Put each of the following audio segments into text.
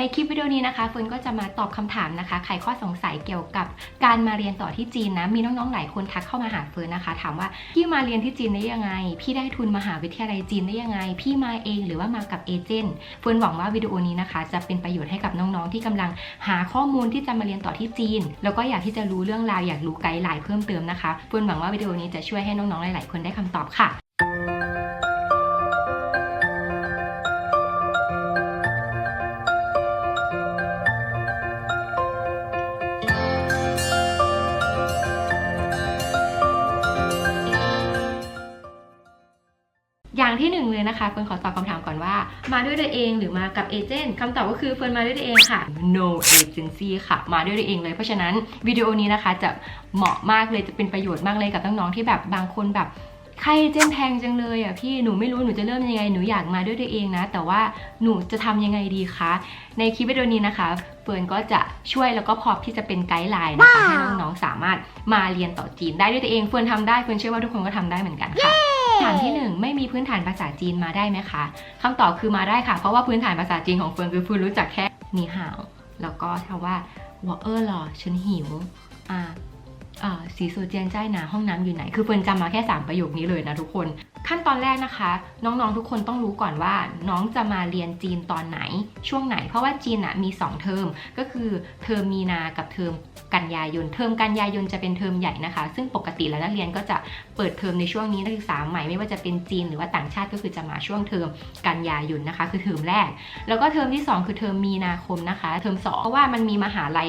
ในคลิปวิดีโอนี้นะคะเฟิร์นก็จะมาตอบคำถามนะคะไขข้อสงสัยเกี่ยวกับการมาเรียนต่อที่จีนนะ มีน้องๆหลายคนทักเข้ามาหาเฟิร์นนะคะ ถามว่าพี่มาเรียนที่จีนได้ยังไง พี่ได้ทุนมหาวิทยาลัยจีนได้ยังไง พี่มาเองหรือว่ามากับเอเจนต์เฟิร์นหวังว่าวิดีโอนี้นะคะ จะเป็นประโยชน์ให้กับน้องๆที่กำลังหาข้อมูลที่จะมาเรียนต่อที่จีน แล้วก็อยากที่จะรู้เรื่องราวอยากรู้ไกด์ไลน์เพิ่มเติมนะคะเฟิร์นหวังว่าวิดีโอนี้จะช่วยให้น้องๆหลาย ๆ คนได้คำตอบค่ะ เลยนะคะเฟิร์นขอตอบคำถามก่อนว่า มาด้วยตัวเองหรือมากับเอเจนต์คำตอบก็คือเฟิร์นมาด้วยตัวเองค่ะ no agency ค่ะ มาด้วยตัวเองเลยเพราะฉะนั้นวิดีโอนี้นะคะจะเหมาะมากเลยจะเป็นประโยชน์มากเลยกับน้องๆที่แบบบางคนแบบใครเอเจนต์แพงจังเลยอะพี่หนูไม่รู้หนูจะเริ่มยังไงหนูอยากมาด้วยตัวเองนะ แต่ว่าหนูจะทำยังไงดีคะในคลิปวิดีโอนี้นะคะเฟิร์นก็จะช่วยแล้วก็พอที่จะเป็นไกด์ไลน์นะคะให้น้องๆสามารถมาเรียนต่อจีนได้ด้วยตัวเองเฟิร์นทำได้เฟิร์นเชื่อว่าทุกคนก็ทำได้เหมือนกันค่ะ คำถามที่ 1 ไม่มีพื้นฐานภาษาจีนมาได้ไหมคะคำตอบคือมาได้ค่ะ เพราะว่าพื้นฐานภาษาจีนของเฟิร์นคือเฟิร์นรู้จักแค่นีห่าวแล้วก็คำว่าวอเออร์หรอฉันหิวอ่าอ่าสีโซเจียนใจหนาห้องน้ำอยู่ไหน คือเฟิร์นจำมาแค่ 3 ประโยคนี้เลยนะทุกคน ขั้นตอนแรกนะคะ น้องๆทุกคนต้องรู้ก่อนว่า น้องจะมาเรียนจีนตอนไหน ช่วงไหน เพราะว่าจีนอะมี 2 เทอม ก็คือเทอมมีนากับเทอมกันยายน เทอมกันยายนจะเป็นเทอมใหญ่นะคะ ซึ่งปกติแล้วนักเรียนก็จะเปิดเทอมในช่วงนี้นักศึกษาใหม่ไม่ว่าจะเป็นจีนหรือว่าต่างชาติก็คือจะมาช่วงเทอมกันยายนนะคะ คือเทอมแรก แล้วก็เทอมที่ 2 คือเทอมมีนาคมนะคะ เทอม2เพราะว่ามันมีมหาลัย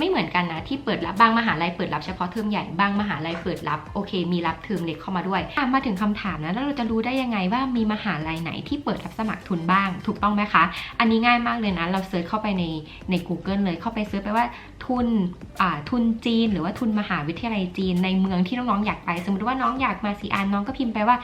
ไม่เหมือนกันนะที่เปิดรับบางมหาลัยเปิดรับเฉพาะเทอมใหญ่บางมหาลัยเปิดรับโอเค มีรับเทอมเล็กเข้ามาด้วยมาถึงคำถามนะแล้วเราจะรู้ได้ยังไงว่ามีมหาลัยไหนที่เปิดรับสมัครทุนบ้าง ถูกต้องไหมคะ อันนี้ง่ายมากเลยนะ เราเซิร์ชเข้าไปในใน Google เลยเข้าไปเซิร์ชไปว่าทุนอ่าทุนจีน หรือว่าทุนมหาวิทยาลัยจีน ในเมืองที่น้องๆอยากไป สมมติว่าน้องอยากมาซีอานน้องก็พิมพ์ไปว่า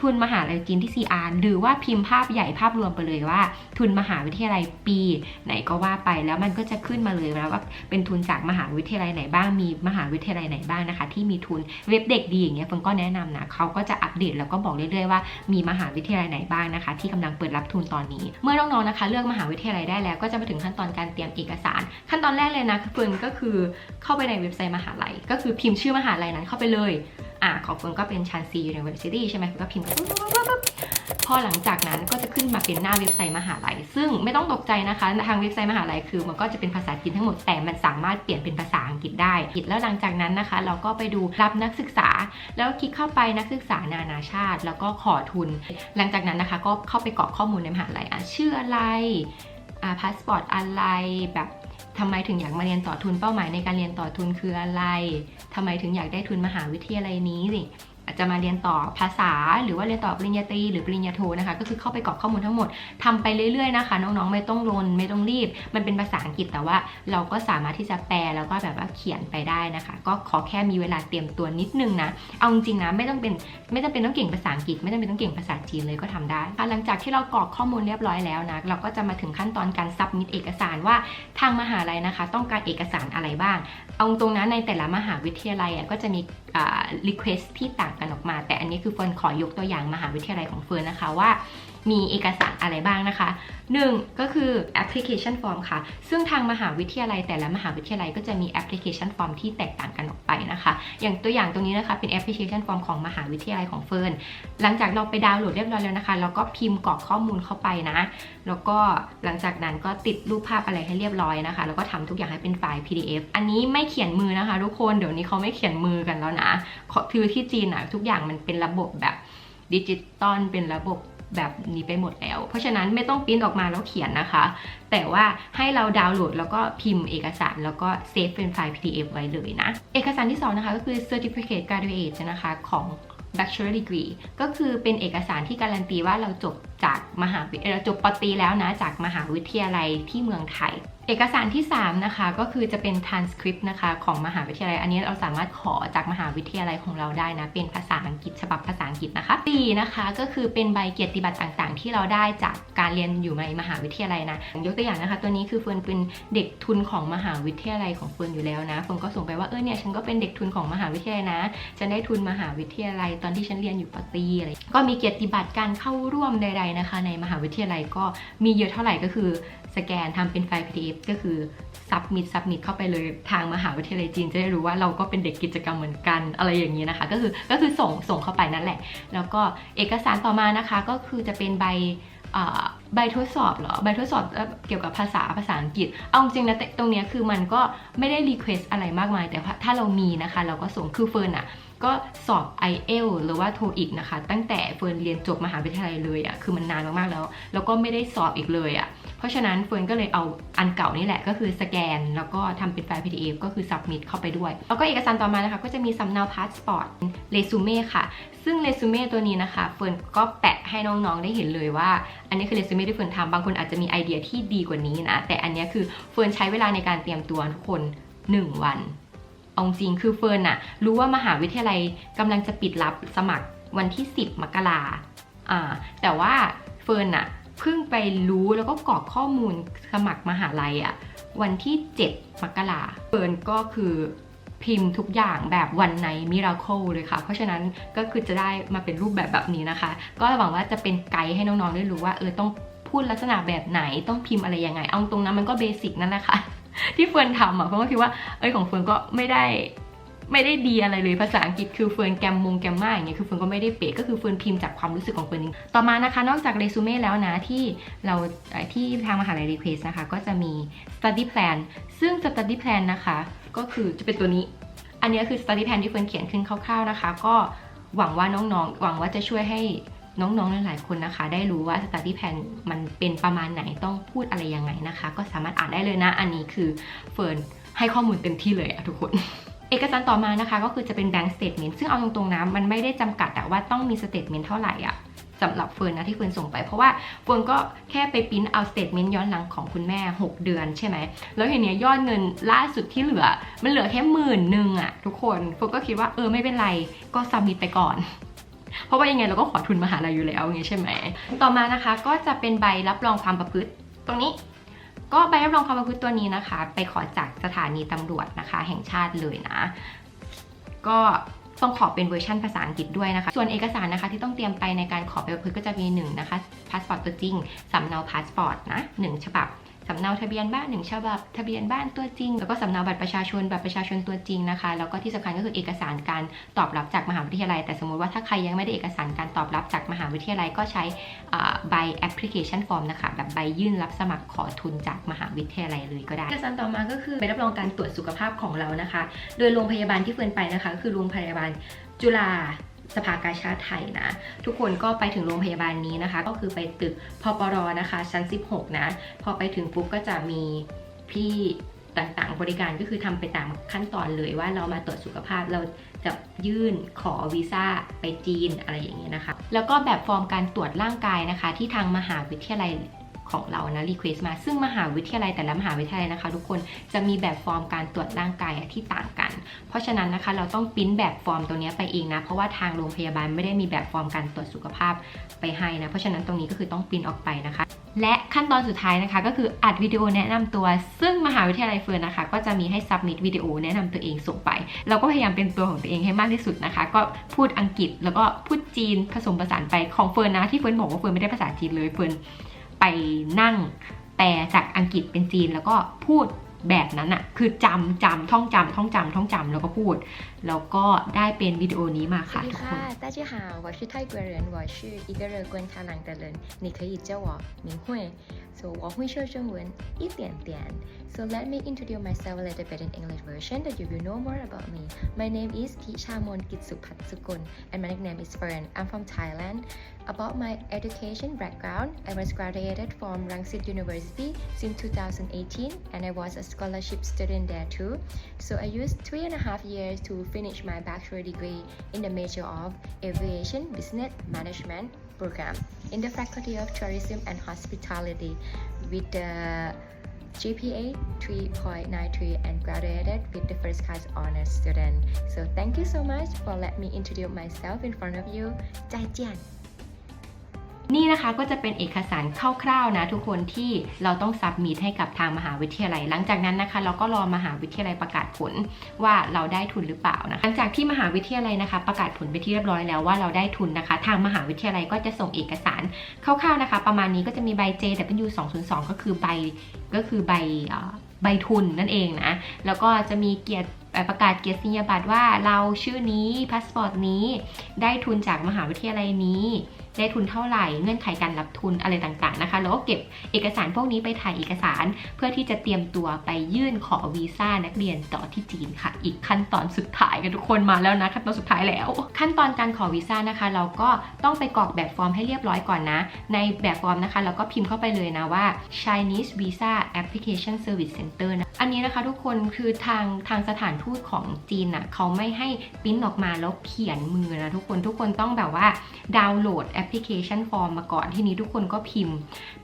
ทุนมหาลัยจีนที่ซีอานหรือว่าพิมพ์ภาพใหญ่ภาพรวมไปเลยว่า ทุนมหาวิทยาลัยปี ไหนก็ว่าไปแล้วมันก็จะขึ้นมาเลยนะว่าเป็นทุนจากมหาวิทยาลัยไหนบ้าง มีมหาวิทยาลัยไหนบ้างนะคะ ที่มีทุนเว็บเด็กดีอย่างเงี้ยเฟิงก็แนะนำนะเขาก็จะอัปเดตแล้วก็บอกเรื่อยๆว่ามีมหาวิทยาลัยไหนบ้างนะคะ ที่กำลังเปิดรับทุนตอนนี้ เมื่อน้องๆนะคะ เลือกมหาวิทยาลัยได้แล้วก็จะมาถึงขั้นตอนการเตรียมเอกสาร ขั้นตอนแรกเลยนะเฟิงก็คือเข้าไปในเว็บไซต์มหาลัย ก็คือพิมพ์ชื่อมหาลัยนั้นเข้าไปเลย อ่าของเฟิร์นก็เป็นชันซี University ใช่ไหมเฟิร์นก็พิมพ์พอหลังจากนั้นก็จะขึ้นมาเป็นหน้าเว็บไซต์มหาลัย ซึ่งไม่ต้องตกใจนะคะ ทางเว็บไซต์มหาลัยคือ มันก็จะเป็นภาษาจีนทั้งหมด แต่มันสามารถเปลี่ยนเป็นภาษาอังกฤษได้ แล้วหลังจากนั้นนะคะ เราก็ไปดูรับนักศึกษา แล้วคลิกเข้าไปนักศึกษานานาชาติ แล้วก็ขอทุน หลังจากนั้นนะคะ ก็เข้าไปกรอกข้อมูลในมหาลัยอะชื่ออะไรอ่าพาสปอร์ตอะไรแบบ ทำไมถึงอยากมาเรียนต่อทุนเป้าหมายในการเรียนต่อทุนคืออะไรทำไมถึงอยากได้ทุนมหาวิทยาลัยนี้สิ อาจจะมาเรียนต่อภาษา หรือว่าเรียนต่อปริญญาตรีหรือปริญญาโทนะคะ ก็คือเข้าไปกรอกข้อมูลทั้งหมดทำไปเรื่อยๆนะคะ น้องๆไม่ต้องรนไม่ต้องรีบ มันเป็นภาษาอังกฤษแต่ว่าเราก็สามารถที่จะแปลแล้วก็แบบว่าเขียนไปได้นะคะ ก็ขอแค่มีเวลาเตรียมตัวนิดนึงนะ เอาจริงๆนะไม่ต้องเป็นไม่ต้องเป็นต้องเก่งภาษาอังกฤษไม่ต้องเป็นต้องเก่งภาษาจีนเลยก็ทำได้หลังจากที่เรากรอกข้อมูลเรียบร้อยแล้วนะเราก็จะมาถึงขั้นตอนการซับมิดเอกสารว่าทางมหาลัยนะคะ ต้องการเอกสารอะไรบ้าง เอาตรงนั้นในแต่ละมหาวิทยาลัยก็จะมี request ที่ต่างกันออกมา แต่อันนี้คือเฟิร์นขอยกตัวอย่างมหาวิทยาลัยของเฟิร์นนะคะว่า มีเอกสารอะไรบ้างนะคะ 1. ก็คือ application form ค่ะ ซึ่งทางมหาวิทยาลัยแต่ละมหาวิทยาลัยก็จะมี application form ที่แตกต่างกันออกไปนะคะ อย่างตัวอย่างตรงนี้นะคะเป็น application form ของมหาวิทยาลัยของเฟิร์นหลังจากเราไปดาวน์โหลดเรียบร้อยแล้วนะคะเราก็พิมพ์กรอกข้อมูลเข้าไปนะ แล้วก็หลังจากนั้นก็ติดรูปภาพอะไรให้เรียบร้อยนะคะ แล้วก็ทำทุกอย่างให้เป็นไฟล์ PDF อันนี้ไม่เขียนมือนะคะ ทุกคนเดี๋ยวนี้เขาไม่เขียนมือกันแล้วนะคือที่จีนอะทุกอย่างมันเป็นระบบแบบดิจิตอลเป็นระบบ แบบนี้ไปหมดแล้ว เพราะฉะนั้นไม่ต้องพิมพ์ออกมาแล้วเขียนนะคะ แต่ว่าให้เราดาวน์โหลดแล้วก็พิมพ์เอกสารแล้วก็เซฟเป็นไฟล์ PDF ไว้เลยนะ เอกสารที่ 2 นะคะก็คือ Certificate Graduate นะคะของ Bachelor Degree ก็คือเป็นเอกสารที่การันตีว่าเราจบจากมหาวิทยาลัยเราจบปตรีแล้วนะ จากมหาวิทยาลัยที่เมืองไทย เอกสารที่ 3 นะคะ ก็คือจะเป็น transcript นะคะของมหาวิทยาลัย อันนี้เราสามารถขอจากมหาวิทยาลัยของเราได้นะ เป็นภาษาอังกฤษฉบับภาษาอังกฤษนะคะ4นะคะ ก็คือเป็นใบเกียรติบัตรต่างๆ ที่เราได้จากการเรียนอยู่ในมหาวิทยาลัยนะ ยกตัวอย่างนะคะ ตัวนี้คือเฟิร์นเป็นเด็กทุนของมหาวิทยาลัยของเฟิร์นอยู่แล้วนะ เฟิร์นก็ส่งไปว่าเออเนี่ยฉันก็เป็นเด็กทุนของมหาวิทยาลัยนะ ฉันได้ทุนมหาวิทยาลัยตอนที่ฉันเรียนอยู่ปตรีอะไร ก็มีเกียรติบัตรการเข้าร่วมใดนะคะ ในมหาวิทยาลัยก็มีเยอะเท่าไหร่ก็คือ สแกนทำเป็นไฟล์ PDF ก็คือซับมิดซับมิดเข้าไปเลยทางมหาวิทยาลัยจีนจะได้รู้ว่าเราก็เป็นเด็กกิจกรรมเหมือนกันอะไรอย่างนี้นะคะ ก็คือก็คือส่งส่งเข้าไปนั่นแหละ แล้วก็เอกสารต่อมานะคะก็คือจะเป็นใบ ใบทดสอบเหรอ ใบทดสอบเกี่ยวกับภาษาภาษาอังกฤษ เอาจริงนะแต่ตรงนี้คือมันก็ไม่ได้รีเควสอะไรมากมาย แต่ถ้าเรามีนะคะ เราก็ส่งคือเฟิร์นอะก็สอบ i อเอลหรือว่าโทอีกนะคะ ตั้งแต่เฟิร์นเรียนจบมหาวิทยาลัยเลยอะคือมันนานมากๆแล้ว แล้วก็ไม่ได้สอบอีกเลยอะ เพราะฉะนั้นเฟิร์นก็เลยเอาอันเก่านี่แหละก็คือสแกน แล้วก็ทำเป็นไฟล์ PDF ก็คือ submit เข้าไปด้วย แล้วก็เอกสารต่อมานะคะ ก็จะมีสำเนาพาสปอร์ตเรซูเม่ค่ะ ซึ่งเรซูเม่ตัวนี้นะคะเฟิร์นก็แปะให้น้องๆได้เห็นเลยว่า อันนี้คือเรซูเม่ที่เฟิร์นทำบางคนอาจจะมีไอเดียที่ดีกว่านี้นะแต่อันนี้คือเฟิร์นใช้เวลาในการเตรียมตัวทุกคน 1 วันเอาจริงคือเฟิร์นอะรู้ว่ามหาวิทยาลัยกำลังจะปิดรับสมัครวันที่ 10 มกราอ่าแต่ว่าเฟิร์นอะ เพิ่งไปรู้แล้วก็กรอกข้อมูลสมัครมหาลัยอะวันที่ 7 มกราเฟิร์นก็คือพิมพ์ทุกอย่างแบบวันในมิราเคิลเลยค่ะ เพราะฉะนั้นก็คือจะได้มาเป็นรูปแบบแบบนี้นะคะ ก็หวังว่าจะเป็นไกด์ให้น้องๆได้รู้ว่าเออต้องพูดลักษณะแบบไหนต้องพิมพ์อะไรยังไง เอาตรงนั้นมันก็เบสิกนั่นแหละค่ะที่เฟิร์นทำอะเฟิร์นก็คิดว่าเอ้ยของเฟิร์นก็ไม่ได้ ไม่ได้ดีอะไรเลยภาษาอังกฤษคือเฟิร์นแกมมงแกมมาอย่างเงี้ยคือเฟิร์นก็ไม่ได้เป๊ะก็คือเฟิร์นพิมพ์จากความรู้สึกของเฟิร์นเองต่อมานะคะ นอกจากเรซูเม่แล้วนะที่เราที่ทางมหาลัยรีเควสนะคะ ก็จะมี study plan ซึ่ง study plan นะคะ ก็คือจะเป็นตัวนี้ อันนี้คือ study plan ที่เฟิร์นเขียนขึ้นคร่าวๆนะคะ ก็หวังว่าน้องๆ หวังว่าจะช่วยให้น้องๆ หลายๆ คนนะคะ ได้รู้ว่า study plan มันเป็นประมาณไหนต้องพูดอะไรยังไงนะคะ ก็สามารถอ่านได้เลยนะ อันนี้คือเฟิร์นให้ข้อมูลเต็มที่เลยอะทุกคน เอกสารต่อมานะคะก็คือจะเป็น bank statement ซึ่งเอาตรงๆนะมันไม่ได้จำกัดอะว่าต้องมี statement เท่าไหร่อะสำหรับเฟิร์นนะที่เฟิร์นส่งไป เพราะว่าเฟิร์นก็แค่ไปปริ้นเอา statement ย้อนหลังของคุณแม่ 6 เดือนใช่ไหม แล้วทีเนี้ยยอดเงินล่าสุดที่เหลือ มันเหลือแค่หมื่นหนึ่งอะทุกคนเฟิร์นก็คิดว่าเออไม่เป็นไรก็ซัมมิตไปก่อน เพราะว่ายังไงเราก็ขอทุนมหาลัยอยู่แล้วอย่างงี้ใช่ไหม ต่อมานะคะก็จะเป็นใบรับรองความประพฤติ ตรงนี้ ก็ใบรับรองความประพฤติตัวนี้นะคะ ไปขอจากสถานีตำรวจนะคะ แห่งชาติเลยนะ ก็ต้องขอเป็นเวอร์ชันภาษาอังกฤษด้วยนะคะ ส่วนเอกสารนะคะที่ต้องเตรียมไปในการขอใบประพฤติก็จะมีหนึ่งนะคะพาสปอร์ตตัวจริงสำเนาพาสปอร์ตนะหนึ่งฉบับ สำเนาทะเบียนบ้านหนึ่งฉบับทะเบียนบ้านตัวจริง แล้วก็สำเนาบัตรประชาชนบัตรประชาชนตัวจริงนะคะ แล้วก็ที่สำคัญก็คือเอกสารการตอบรับจากมหาวิทยาลัย แต่สมมติว่าถ้าใครยังไม่ได้เอกสารการตอบรับจากมหาวิทยาลัยก็ใช้ใบ application form นะคะแบบใบยื่นรับสมัครขอทุนจากมหาวิทยาลัยเลยก็ได้เอกสารต่อมาก็คือใบรับรองการตรวจสุขภาพของเรานะคะ โดยโรงพยาบาลที่เฟิร์นไปนะคะ คือโรงพยาบาลจุฬา สภากาชาติไทยนะ ทุกคนก็ไปถึงโรงพยาบาลนี้นะคะ ก็คือไปตึกพปรนะคะชั้น 16 นะ พอไปถึงปุ๊บก็จะมีพี่ต่างๆ บริการก็คือทำไปตามขั้นตอนเลยว่าเรามาตรวจสุขภาพเราจะยื่นขอวีซ่าไปจีนอะไรอย่างเงี้ยนะคะ แล้วก็แบบฟอร์มการตรวจร่างกายนะคะ ที่ทางมหาวิทยาลัย ของเรานะรีเควสมา ซึ่งมหาวิทยาลัยแต่ละมหาวิทยาลัยนะคะ ทุกคนจะมีแบบฟอร์มการตรวจร่างกายที่ต่างกัน เพราะฉะนั้นนะคะเราต้องปริ้นแบบฟอร์มตัวนี้ไปเองนะ เพราะว่าทางโรงพยาบาลไม่ได้มีแบบฟอร์มการตรวจสุขภาพไปให้นะ เพราะฉะนั้นตรงนี้ก็คือต้องปริ้นออกไปนะคะ และขั้นตอนสุดท้ายนะคะ ก็คืออัดวิดีโอแนะนำตัว ซึ่งมหาวิทยาลัยเฟิร์นนะคะ ก็จะมีให้ซับมิดวิดีโอแนะนำตัวเองส่งไป เราก็พยายามเป็นตัวของตัวเองให้มากที่สุดนะคะ ก็พูดอังกฤษแล้วก็พูดจีนผสมผสานไปของเฟิร์นนะที่เฟิร์นบอกว่าเฟิร์นไม่ได้ภาษาจีนเลยเฟิร์น ไปนั่งแปลจากอังกฤษเป็นจีนแล้วก็พูดแบบนั้นอะคือจำจำท่องจำท่องจำท่องจำแล้วก็พูด แล้วก็ได้เป็นวิดีโอนี้มา สวั ค่ะ สดี ทุกค ค่ะ น 大家好，我是泰国人，我是一个乐观开朗的人，你可以叫我明慧。So 我会说中文一点点。So let me introduce myself a little bit in English version that you will know more about me. My name is Tishamon Kitsuphatsukun and my nickname is Fern. I'm from Thailand. About my education background, I was graduated from Rangsit University since 2018 and I was a scholarship student there too. So I used three and a half years to finish my bachelor degree in the major of Aviation Business Management program in the Faculty of Tourism and Hospitality with the GPA 3.93 and graduated with the first class honors student. So thank you so much for letting me introduce myself in front of you. 再见 นี่นะคะก็จะเป็นเอกสารคร่าวๆนะทุกคนที่เราต้องซับมิทให้กับทางมหาวิทยาลัย หลังจากนั้นนะคะ เราก็รอมหาวิทยาลัยประกาศผลว่าเราได้ทุนหรือเปล่านะหลังจากที่มหาวิทยาลัยนะคะ ประกาศผลไปที่เรียบร้อยแล้วว่าเราได้ทุนนะคะ ทางมหาวิทยาลัยก็จะส่งเอกสารคร่าวๆนะคะ ประมาณนี้ก็จะมีใบ JW 202ก็คือใบก็คือใบเอ่อใบทุนนั่นเองนะ แล้วก็จะมีเกียรติประกาศเกียรตินิยบัตรว่าเราชื่อนี้พาสปอร์ตนี้ ได้ทุนจากมหาวิทยาลัยนี้ ได้ทุนเท่าไหร่ เงื่อนไขการรับทุนอะไรต่างๆนะคะแล้วก็เก็บเอกสารพวกนี้ไปถ่ายเอกสารเพื่อที่จะเตรียมตัวไปยื่นขอวีซ่านักเรียนต่อที่จีนค่ะ อีกขั้นตอนสุดท้ายกันทุกคนมาแล้วนะขั้นตอนสุดท้ายแล้ว ขั้นตอนการขอวีซ่านะคะ เราก็ต้องไปกรอกแบบฟอร์มให้เรียบร้อยก่อนนะ ในแบบฟอร์มนะคะ เราก็พิมพ์เข้าไปเลยนะว่า Chinese Visa Application Service Center นะอันนี้นะคะทุกคนคือทางทางสถานทูตของจีนน่ะเขาไม่ให้ปิ้นออกมาแล้วเขียนมือนะทุกคนทุกคนต้องแบบว่าดาวน์โหลดแอปพลิเคชันฟอร์มมาก่อนที่นี้ทุกคนก็พิมพ์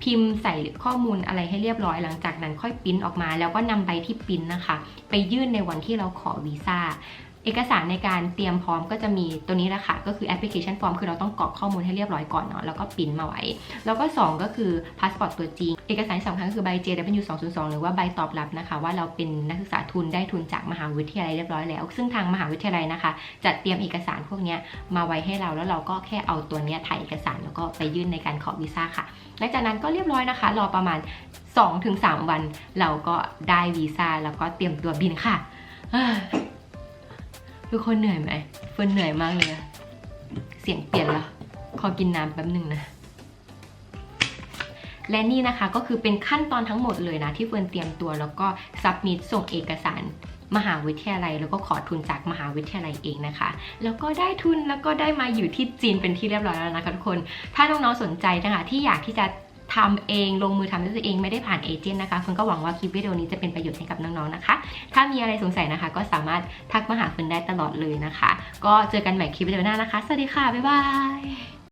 พิมพ์ใส่ข้อมูลอะไรให้เรียบร้อยหลังจากนั้นค่อยปริ้นออกมา แล้วก็นำใบที่ปริ้นนะคะ ไปยื่นในวันที่เราขอวีซ่า เอกสารในการเตรียมพร้อมก็จะมีตัวนี้แหละค่ะ ก็คือแอปพลิเคชันฟอร์มคือเราต้องกรอกข้อมูลให้เรียบร้อยก่อนเนาะแล้วก็ปิ้นมาไว้ แล้วก็ 2 ก็คือพาสปอร์ตตัวจริง เอกสารสำคัญก็คือใบ JW 202หรือว่าใบตอบรับนะคะ ว่าเราเป็นนักศึกษาทุนได้ทุนจากมหาวิทยาลัยเรียบร้อยแล้ว ซึ่งทางมหาวิทยาลัยนะคะจะเตรียมเอกสารพวกนี้มาไว้ให้เราแล้วเราก็แค่เอาตัวนี้ถ่ายเอกสารแล้วก็ไปยื่นในการขอวีซ่าค่ะหลังจากนั้นก็เรียบร้อยนะคะ รอประมาณ 2-3 วัน เราก็ได้วีซ่าแล้วก็เตรียมตัวบินค่ะ ทุกคนเหนื่อยไหมเฟิร์นเหนื่อยมากเลยอะเสียงเปลี่ยนแล้ว ขอกินน้ำแป๊บหนึ่งนะ และนี่นะคะก็คือเป็นขั้นตอนทั้งหมดเลยนะ ที่เฟิร์นเตรียมตัวแล้วก็ซับมิดส่งเอกสารมหาวิทยาลัยแล้วก็ขอทุนจากมหาวิทยาลัยเองนะคะ แล้วก็ได้ทุนแล้วก็ได้มาอยู่ที่จีนเป็นที่เรียบร้อยแล้วนะคะทุกคน ถ้าน้องๆสนใจนะคะที่อยากที่จะ ทำเองลงมือทำด้วยตัวเองไม่ได้ผ่านเอเจนต์นะคะเฟิร์นก็หวังว่าคลิปวิดีโอนี้จะเป็นประโยชน์ให้กับน้องๆนะคะ ถ้ามีอะไรสงสัยนะคะ ก็สามารถทักมาหาเฟิร์นได้ตลอดเลยนะคะ ก็เจอกันใหม่คลิปวิดีโอหน้านะคะ สวัสดีค่ะ บ๊ายบาย